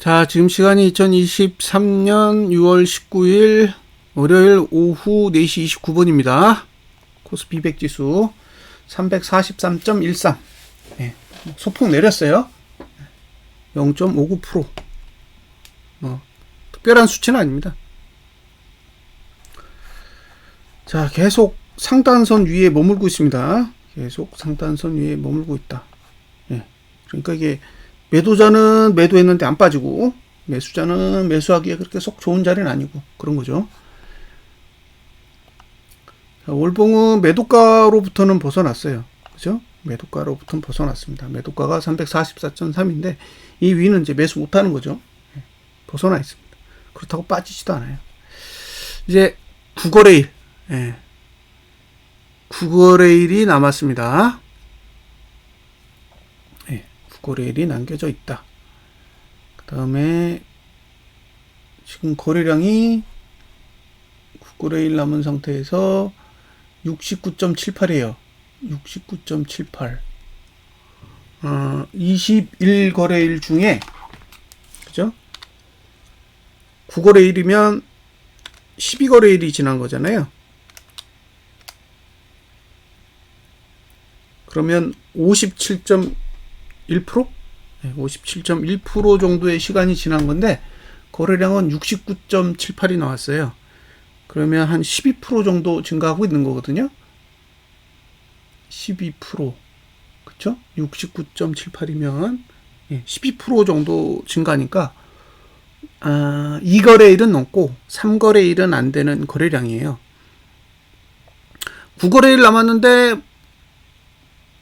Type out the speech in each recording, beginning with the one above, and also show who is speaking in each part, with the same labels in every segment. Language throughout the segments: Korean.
Speaker 1: 자, 지금 시간이 2023년 6월 19일 월요일 오후 4시 29분입니다. 코스피 200 지수 343.13. 예, 소폭 내렸어요. 0.59%. 뭐, 특별한 수치는 아닙니다. 자, 계속 상단선 위에 머물고 있습니다. 계속 상단선 위에 머물고 있다. 예. 그러니까 이게 매도자는 매도했는데 안 빠지고 매수자는 매수하기에 그렇게 속 좋은 자리는 아니고 그런 거죠. 자, 월봉은 매도가로부터는 벗어났어요. 그죠? 매도가로부터는 벗어났습니다. 매도가가 344.3인데 이 위는 이제 매수 못하는 거죠. 예, 벗어나 있습니다. 그렇다고 빠지지도 않아요. 이제 9거래일, 예. 9거래일이 남았습니다. 거래일이 남겨져 있다. 그 다음에 지금 거래량이 9거래일 남은 상태에서 69.78이에요. 69.78. 어, 21거래일 중에 그죠? 9거래일이면 12거래일이 지난 거잖아요. 그러면 57. 57.1% 정도의 시간이 지난 건데 거래량은 69.78이 나왔어요. 그러면 한 12% 정도 증가하고 있는 거거든요. 12% 그쵸? 69.78이면 12% 예, 정도 증가니까 아, 2거래일은 넘고 3거래일은 안 되는 거래량이에요. 9거래일 남았는데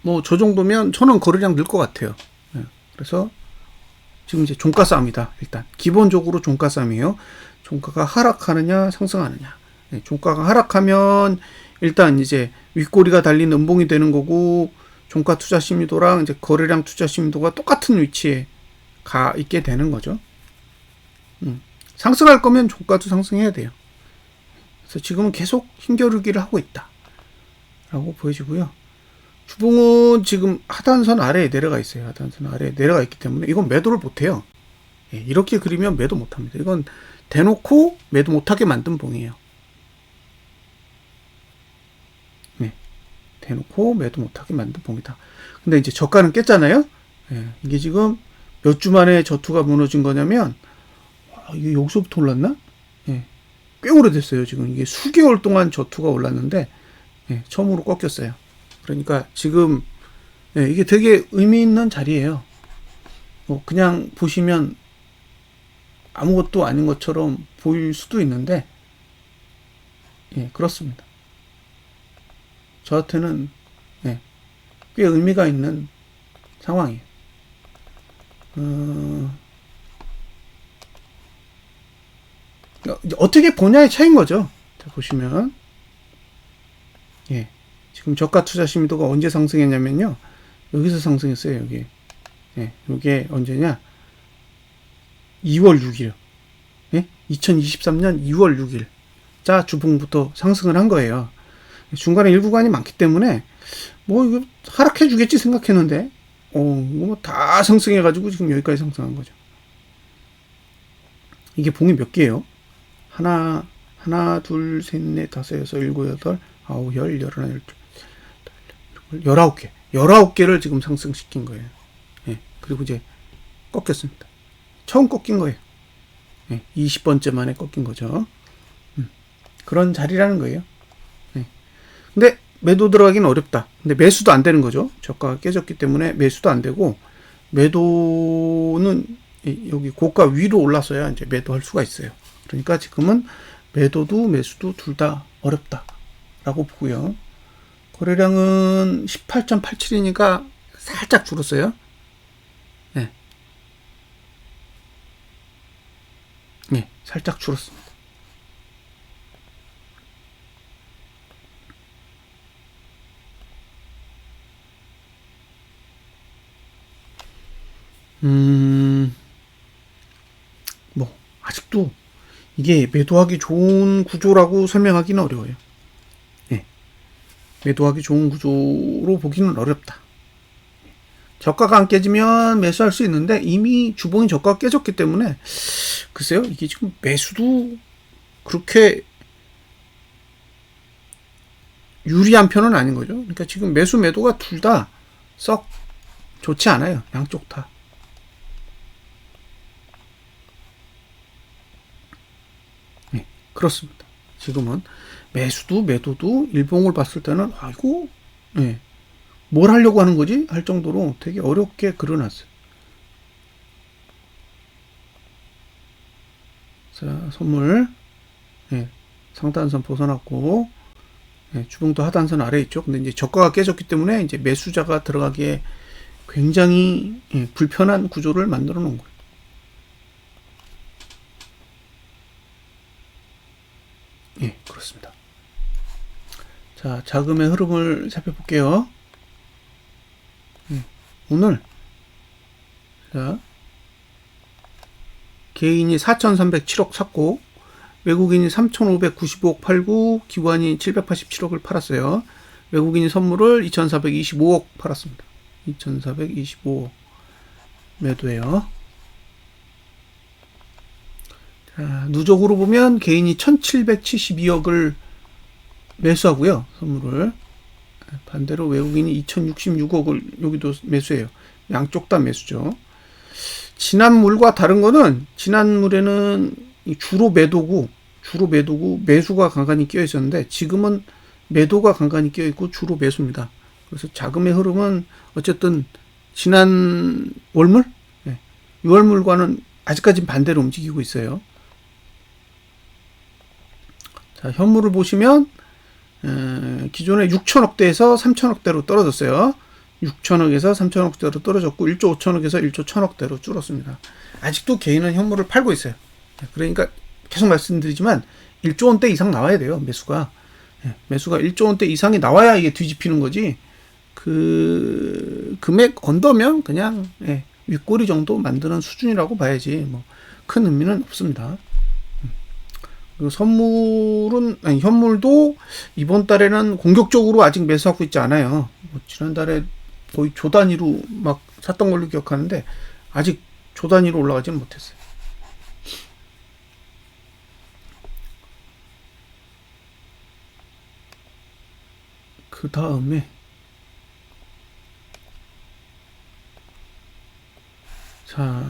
Speaker 1: 뭐 저 정도면 저는 거래량 늘 것 같아요. 예, 그래서 지금 이제 종가 싸움이다. 일단 기본적으로 종가 싸움이에요. 종가가 하락하느냐 상승하느냐. 예, 종가가 하락하면 일단 이제 윗꼬리가 달린 음봉이 되는 거고 종가 투자 심리도랑 이제 거래량 투자 심리도가 똑같은 위치에 가 있게 되는 거죠. 음, 상승할 거면 종가도 상승해야 돼요. 그래서 지금은 계속 힘겨루기를 하고 있다. 라고 보여지고요. 주봉은 지금 하단선 아래에 내려가 있어요. 하단선 아래에 내려가 있기 때문에 이건 매도를 못해요. 예, 이렇게 그리면 매도 못합니다. 이건 대놓고 매도 못하게 만든 봉이에요. 네, 대놓고 매도 못하게 만든 봉이다. 근데 이제 저가는 깼잖아요. 예, 이게 지금 몇 주 만에 저투가 무너진 거냐면 와, 이게 여기서부터 올랐나? 예, 꽤 오래됐어요. 지금 이게 수개월 동안 저투가 올랐는데 예, 처음으로 꺾였어요. 그러니까 지금 예, 이게 되게 의미 있는 자리예요. 뭐 그냥 보시면 아무것도 아닌 것처럼 보일 수도 있는데 예, 그렇습니다. 저한테는 예, 꽤 의미가 있는 상황이에요. 어, 어떻게 보냐의 차이인 거죠. 자, 보시면 예. 지금 저가 투자 심도가 언제 상승했냐면요. 여기서 상승했어요, 여기. 예, 이게 언제냐? 2월 6일. 예? 2023년 2월 6일. 자, 주봉부터 상승을 한 거예요. 중간에 일구간이 많기 때문에, 뭐, 이거 하락해 주겠지 생각했는데, 어, 뭐 다 상승해가지고 지금 여기까지 상승한 거죠. 이게 봉이 몇 개예요? 하나, 하나, 둘, 셋, 넷, 다섯, 여섯, 일곱, 여덟, 아홉, 열, 열하나, 열둘. 19개. 19개를 지금 상승시킨 거예요. 예. 그리고 이제 꺾였습니다. 처음 꺾인 거예요. 예. 20번째 만에 꺾인 거죠. 음. 그런 자리라는 거예요. 예. 근데 매도 들어가기는 어렵다. 근데 매수도 안 되는 거죠. 저가가 깨졌기 때문에 매수도 안 되고 매도는 여기 고가 위로 올라서야 이제 매도할 수가 있어요. 그러니까 지금은 매도도 매수도 둘 다 어렵다라고 보고요. 거래량은 18.87이니까 살짝 줄었어요. 네. 네, 살짝 줄었습니다. 음, 뭐, 아직도 이게 매도하기 좋은 구조라고 설명하기는 어려워요. 매도하기 좋은 구조로 보기는 어렵다. 저가가 안 깨지면 매수할 수 있는데 이미 주봉이 저가가 깨졌기 때문에 글쎄요 이게 지금 매수도 그렇게 유리한 편은 아닌 거죠. 그러니까 지금 매수 매도가 둘 다 썩 좋지 않아요. 양쪽 다. 네, 그렇습니다. 지금은 매수도 매도도 일봉을 봤을 때는 아이고, 네, 뭘 하려고 하는 거지? 할 정도로 되게 어렵게 그려놨어요. 자, 선물. 네, 상단선 벗어났고, 네, 주봉도 하단선 아래 있죠. 근데 이제 저가가 깨졌기 때문에 이제 매수자가 들어가기에 굉장히 예, 불편한 구조를 만들어 놓은 거예요. 예, 그렇습니다. 자, 자금의 흐름을 살펴볼게요. 예, 오늘 자 개인이 4,307억 샀고 외국인이 3,595억 팔고 기관이 787억을 팔았어요. 외국인이 선물을 2,425억 팔았습니다. 2,425억 매도예요. 자, 누적으로 보면 개인이 1,772억을 매수하고요. 선물을 반대로 외국인이 2,066억을 여기도 매수해요. 양쪽 다 매수죠. 지난물과 다른 거는 지난물에는 주로 매도고 주로 매도고 매수가 간간히 끼어 있었는데 지금은 매도가 간간히 끼어 있고 주로 매수입니다. 그래서 자금의 흐름은 어쨌든 지난 월물, 네. 6월물과는 아직까지 반대로 움직이고 있어요. 자, 현물을 보시면 에, 기존에 6천억대에서 3천억대로 떨어졌어요. 6천억에서 3천억대로 떨어졌고 1조 5천억에서 1조 1천억대로 줄었습니다. 아직도 개인은 현물을 팔고 있어요. 그러니까 계속 말씀드리지만 1조 원대 이상 나와야 돼요. 매수가. 예, 매수가 1조 원대 이상이 나와야 이게 뒤집히는 거지. 그 금액 언더면 그냥 예, 윗꼬리 정도 만드는 수준이라고 봐야지 뭐 큰 의미는 없습니다. 음. 그리고 선물은 아니 현물도 이번 달에는 공격적으로 아직 매수하고 있지 않아요. 뭐 지난달에 거의 조 단위로 막 샀던 걸로 기억하는데 아직 조 단위로 올라가지는 못했어요. 그 다음에 자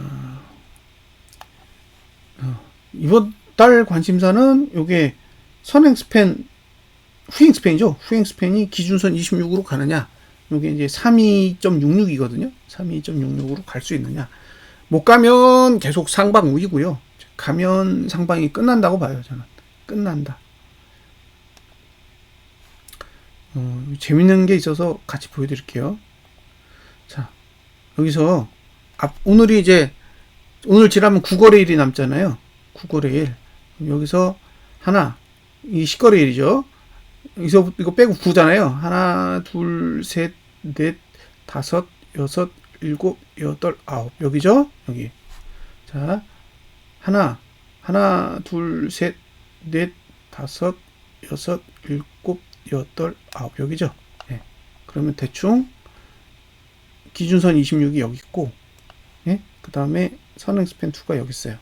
Speaker 1: 어, 이번 달 관심사는 요게 선행 스팬 후행 스팬이죠. 후행 스팬이 기준선 26으로 가느냐. 요게 이제 32.66이거든요. 32.66으로 갈 수 있느냐. 못 가면 계속 상방 우이고요. 가면 상방이 끝난다고 봐요, 저는. 끝난다. 어, 재밌는 게 있어서 같이 보여드릴게요. 자, 여기서 앞, 오늘이 이제 오늘 지나면 9거래일이 남잖아요. 9거래일. 여기서 하나, 이 10거래일이죠. 여기서 이거 빼고 9잖아요. 하나, 둘, 셋, 넷, 다섯, 여섯, 일곱, 여덟, 아홉. 여기죠? 여기. 자, 하나, 하나, 둘, 셋, 넷, 다섯, 여섯, 일곱, 여덟, 아홉 여기죠. 예. 그러면 대충 기준선 26이 여기 있고, 예. 그 다음에 선행 스팬 2가 여기 있어요.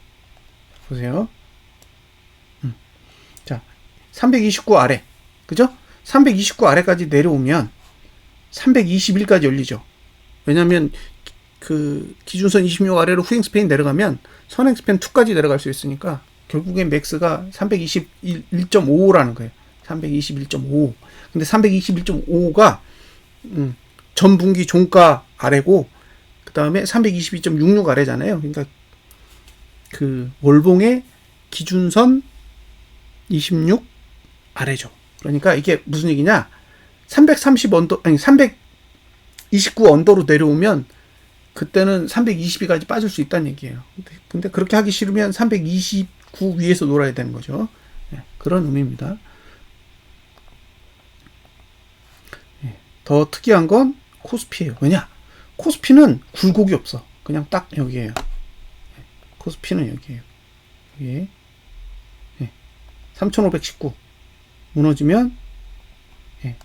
Speaker 1: 보세요. 음. 자, 329 아래, 그죠? 329 아래까지 내려오면 321까지 열리죠. 왜냐면 그 기준선 26 아래로 후행 스팬이 내려가면 선행 스팬 2까지 내려갈 수 있으니까 결국엔 맥스가 321.55라는 거예요. 321.5. 근데 321.5가 음, 전 분기 종가 아래고 그 다음에 322.66 아래잖아요. 그러니까 그 월봉의 기준선 26 아래죠. 그러니까 이게 무슨 얘기냐? 330 언더 아니 329 언더로 내려오면 그때는 322까지 빠질 수 있다는 얘기예요. 근데, 그렇게 하기 싫으면 329 위에서 놀아야 되는 거죠. 네, 그런 의미입니다. 더 특이한 건 코스피예요. 왜냐? 코스피는 굴곡이 없어. 그냥 딱 여기에요. 코스피는 여기에요. 여기. 네. 3519. 무너지면 네.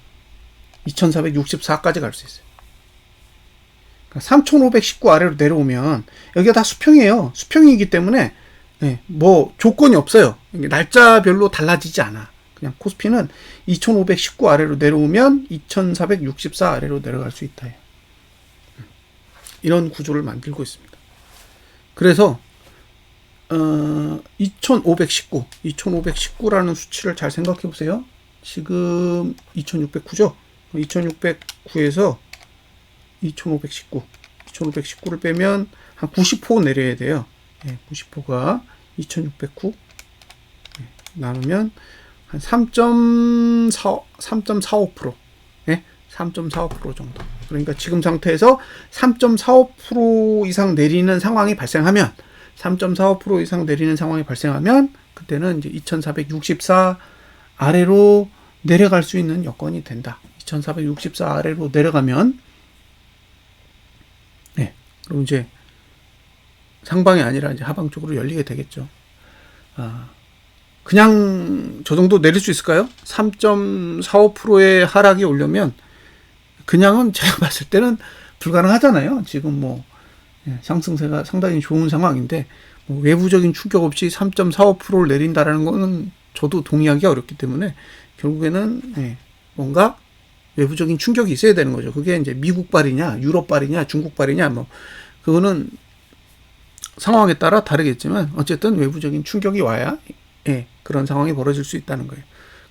Speaker 1: 2464까지 갈 수 있어요. 3,519 아래로 내려오면 여기가 다 수평이에요. 수평이기 때문에 예, 뭐 조건이 없어요. 날짜별로 달라지지 않아. 그냥 코스피는 2,519 아래로 내려오면 2,464 아래로 내려갈 수 있다. 이런 구조를 만들고 있습니다. 그래서 어, 2,519, 2,519라는 수치를 잘 생각해 보세요. 지금 2,609죠? 2,609에서 2,519, 2,519를 빼면 한 90호 내려야 돼요. 예, 90호가 2,609 예, 나누면 한 3.4, 3.45%, 예, 3.45% 정도. 그러니까 지금 상태에서 3.45% 이상 내리는 상황이 발생하면 3.45% 이상 내리는 상황이 발생하면 그때는 이제 2,464 아래로 내려갈 수 있는 여건이 된다. 2,464 아래로 내려가면 네, 그럼 이제 상방이 아니라 이제 하방 쪽으로 열리게 되겠죠. 아, 그냥 저 정도 내릴 수 있을까요? 3.45%의 하락이 오려면 그냥은 제가 봤을 때는 불가능하잖아요. 지금 뭐 예, 상승세가 상당히 좋은 상황인데 뭐 외부적인 충격 없이 3.45%를 내린다라는 거는 저도 동의하기 어렵기 때문에 결국에는 예, 뭔가 외부적인 충격이 있어야 되는 거죠. 그게 이제 미국발이냐, 유럽발이냐, 중국발이냐, 뭐 그거는 상황에 따라 다르겠지만 어쨌든 외부적인 충격이 와야 예, 그런 상황이 벌어질 수 있다는 거예요.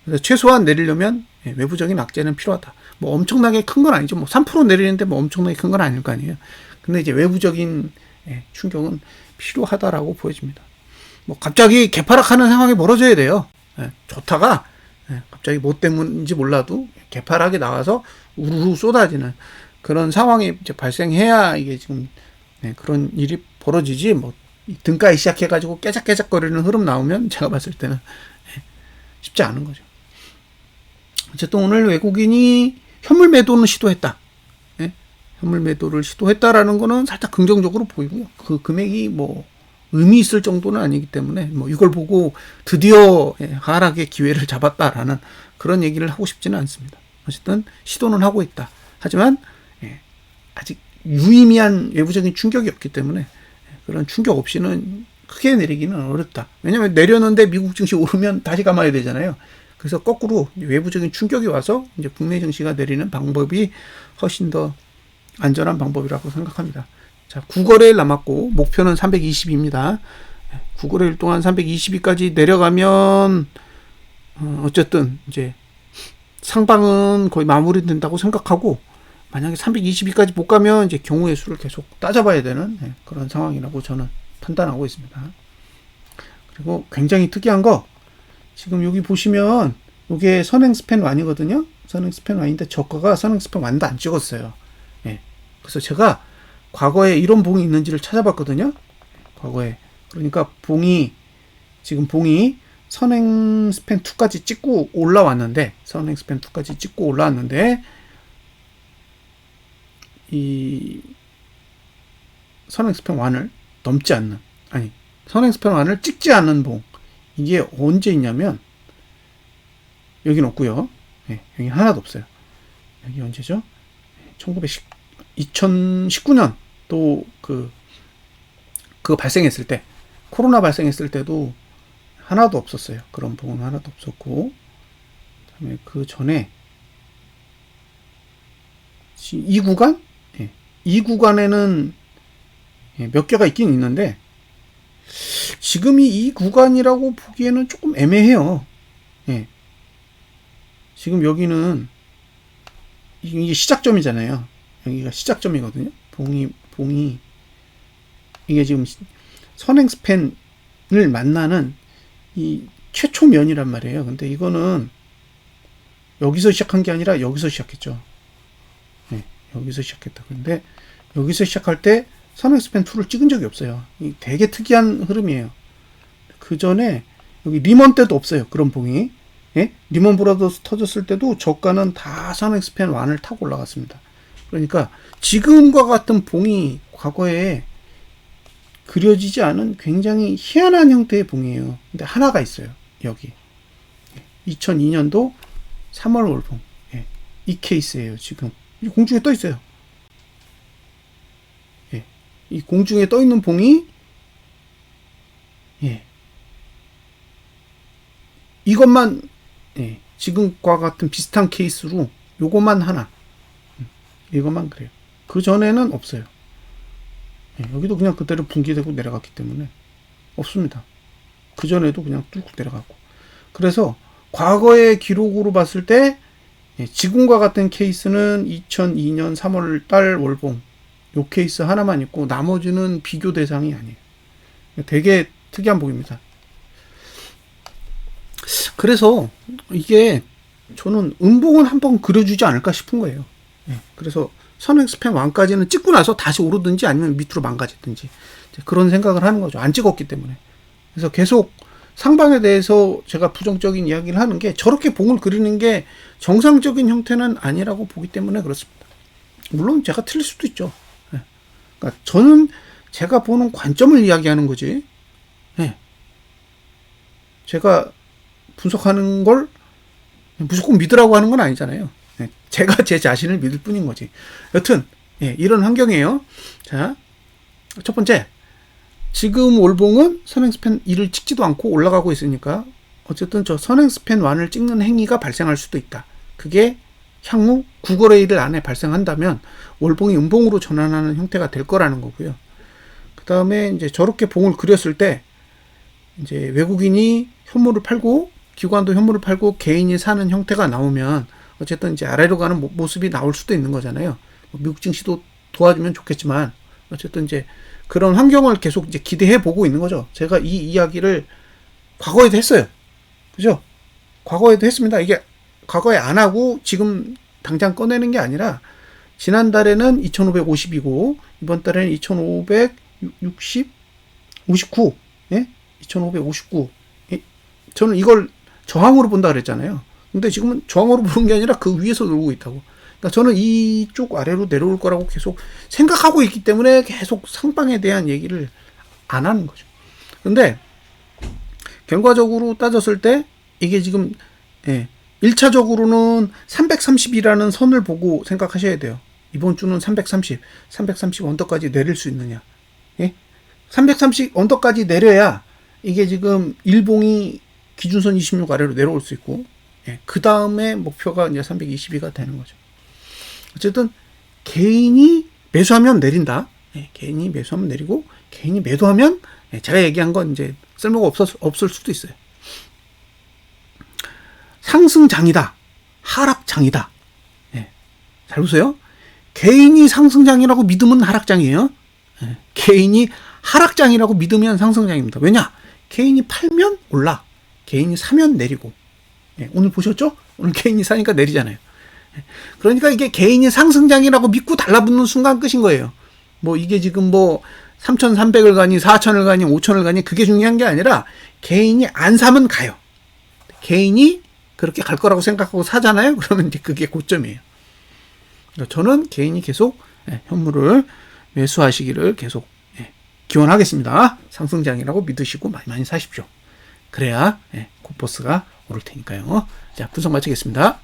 Speaker 1: 그래서 최소한 내리려면 예, 외부적인 악재는 필요하다. 뭐 엄청나게 큰 건 아니죠. 뭐 3% 내리는데 뭐 엄청나게 큰 건 아닐 거 아니에요. 근데 이제 외부적인 예, 충격은 필요하다라고 보여집니다. 뭐 갑자기 개파락하는 상황이 벌어져야 돼요. 예, 좋다가 예, 갑자기 뭐 때문인지 몰라도 개파락이 나와서 우르르 쏟아지는 그런 상황이 이제 발생해야 이게 지금 네, 그런 일이 벌어지지 뭐 등가에 시작해가지고 깨작깨작거리는 흐름 나오면 제가 봤을 때는 예, 쉽지 않은 거죠. 어쨌든 오늘 외국인이 현물 매도는 시도했다. 예? 현물 매도를 시도했다라는 거는 살짝 긍정적으로 보이고요. 그 금액이 뭐 의미 있을 정도는 아니기 때문에 뭐 이걸 보고 드디어 예, 하락의 기회를 잡았다라는 그런 얘기를 하고 싶지는 않습니다. 어쨌든 시도는 하고 있다. 하지만 예, 아직 유의미한 외부적인 충격이 없기 때문에 그런 충격 없이는 크게 내리기는 어렵다. 왜냐하면 내렸는데 미국 증시 오르면 다시 감아야 되잖아요. 그래서 거꾸로 외부적인 충격이 와서 이제 국내 증시가 내리는 방법이 훨씬 더 안전한 방법이라고 생각합니다. 자, 9거래일 남았고 목표는 320입니다. 9거래일 동안 320위까지 내려가면 어, 어쨌든 이제 상방은 거의 마무리된다고 생각하고 만약에 322까지 못 가면 이제 경우의 수를 계속 따져봐야 되는 네, 그런 상황이라고 저는 판단하고 있습니다. 그리고 굉장히 특이한 거 지금 여기 보시면 이게 선행 스팬 완이거든요. 선행 스팬 완인데 저가가 선행 스팬 완도 안 찍었어요. 예. 그래서 제가 과거에 이런 봉이 있는지를 찾아봤거든요. 과거에 그러니까 봉이 지금 봉이 선행 스팬 2까지 찍고 올라왔는데 선행 스팬 2까지 찍고 올라왔는데 이 선행 스팬 1을 넘지 않는 아니 선행 스팬 1을 찍지 않는 봉 이게 언제 있냐면 여기는 없고요. 네, 여기 하나도 없어요. 여기 언제죠? 1910 2019년 또 그 그거 발생했을 때 코로나 발생했을 때도 하나도 없었어요. 그런 봉은 하나도 없었고 그다음에 그 전에 이 구간 예, 이 구간에는 예, 몇 개가 있긴 있는데 지금이 이 구간이라고 보기에는 조금 애매해요. 예. 지금 여기는 이게 시작점이잖아요. 여기가 시작점이거든요. 봉이 봉이 이게 지금 선행 스팬을 만나는 이 최초 면이란 말이에요. 근데 이거는 여기서 시작한 게 아니라 여기서 시작했죠. 네, 여기서 시작했다. 근데 여기서 시작할 때 선행 스팬 2를 찍은 적이 없어요. 이 되게 특이한 흐름이에요. 그 전에 여기 리먼 때도 없어요. 그런 봉이. 예? 리먼 브라더스 터졌을 때도 저가는 다 선행 스팬 1을 타고 올라갔습니다. 그러니까 지금과 같은 봉이 과거에 그려지지 않은 굉장히 희한한 형태의 봉이에요. 근데 하나가 있어요. 여기. 2002년도 3월 월봉. 예. 이 케이스예요. 지금. 공중에 떠 있어요. 이 공중에 떠 있는 봉이 예. 이것만 예. 지금과 같은 비슷한 케이스로 요것만 하나 음, 이것만 그래요. 그 전에는 없어요. 예, 여기도 그냥 그대로 분기되고 내려갔기 때문에 없습니다. 그 전에도 그냥 뚫고 내려갔고. 그래서 과거의 기록으로 봤을 때 예, 지금과 같은 케이스는 2002년 3월 달 월봉 요 케이스 하나만 있고 나머지는 비교 대상이 아니에요. 되게 특이한 복입니다. 그래서 이게 저는 음봉은 한번 그려주지 않을까 싶은 거예요. 예, 그래서 선행스팬 왕까지는 찍고 나서 다시 오르든지 아니면 밑으로 망가지든지 그런 생각을 하는 거죠. 안 찍었기 때문에. 그래서 계속 상방에 대해서 제가 부정적인 이야기를 하는 게 저렇게 봉을 그리는 게 정상적인 형태는 아니라고 보기 때문에 그렇습니다. 물론 제가 틀릴 수도 있죠. 예. 그러니까 저는 제가 보는 관점을 이야기하는 거지. 예. 제가 분석하는 걸 무조건 믿으라고 하는 건 아니잖아요. 예. 제가 제 자신을 믿을 뿐인 거지. 여튼 예, 이런 환경이에요. 자, 첫 번째 지금 올봉은 선행 스팬 2를 찍지도 않고 올라가고 있으니까 어쨌든 저 선행 스팬 1을 찍는 행위가 발생할 수도 있다. 그게 향후 9거래일 안에 발생한다면 올봉이 음봉으로 전환하는 형태가 될 거라는 거고요. 그 다음에 이제 저렇게 봉을 그렸을 때 이제 외국인이 현물을 팔고 기관도 현물을 팔고 개인이 사는 형태가 나오면 어쨌든 이제 아래로 가는 모- 모습이 나올 수도 있는 거잖아요. 뭐 미국 증시도 도와주면 좋겠지만 어쨌든 이제 그런 환경을 계속 이제 기대해 보고 있는 거죠. 제가 이 이야기를 과거에도 했어요. 그죠? 과거에도 했습니다. 이게 과거에 안 하고 지금 당장 꺼내는 게 아니라 지난달에는 2550이고 이번 달에는 2560 59 예? 2559 예? 저는 이걸 저항으로 본다 그랬잖아요. 근데 지금은 저항으로 보는 게 아니라 그 위에서 놀고 있다고. 그러니까 저는 이쪽 아래로 내려올 거라고 계속 생각하고 있기 때문에 계속 상방에 대한 얘기를 안 하는 거죠. 근데 결과적으로 따졌을 때 이게 지금 예, 1차적으로는 330이라는 선을 보고 생각하셔야 돼요. 이번 주는 330, 330 언더까지 내릴 수 있느냐. 예? 330 언더까지 내려야 이게 지금 일봉이 기준선 26 아래로 내려올 수 있고, 예, 그 다음에 목표가 이제 322가 되는 거죠. 어쨌든 개인이 매수하면 내린다. 예, 개인이 매수하면 내리고 개인이 매도하면 예, 제가 얘기한 건 이제 쓸모가 없었, 없을 수도 있어요. 상승장이다. 하락장이다. 예, 잘 보세요. 개인이 상승장이라고 믿으면 하락장이에요. 예, 개인이 하락장이라고 믿으면 상승장입니다. 왜냐? 개인이 팔면 올라. 개인이 사면 내리고. 예, 오늘 보셨죠? 오늘 개인이 사니까 내리잖아요. 그러니까 이게 개인이 상승장이라고 믿고 달라붙는 순간 끝인 거예요. 뭐 이게 지금 뭐 3,300을 가니 4,000을 가니 5,000을 가니 그게 중요한 게 아니라 개인이 안 사면 가요. 개인이 그렇게 갈 거라고 생각하고 사잖아요. 그러면 이제 그게 고점이에요. 그러니까 저는 개인이 계속 예, 현물을 매수하시기를 계속 예, 기원하겠습니다. 상승장이라고 믿으시고 많이 많이 사십시오. 그래야 예, 코퍼스가 오를 테니까요. 자 분석 마치겠습니다.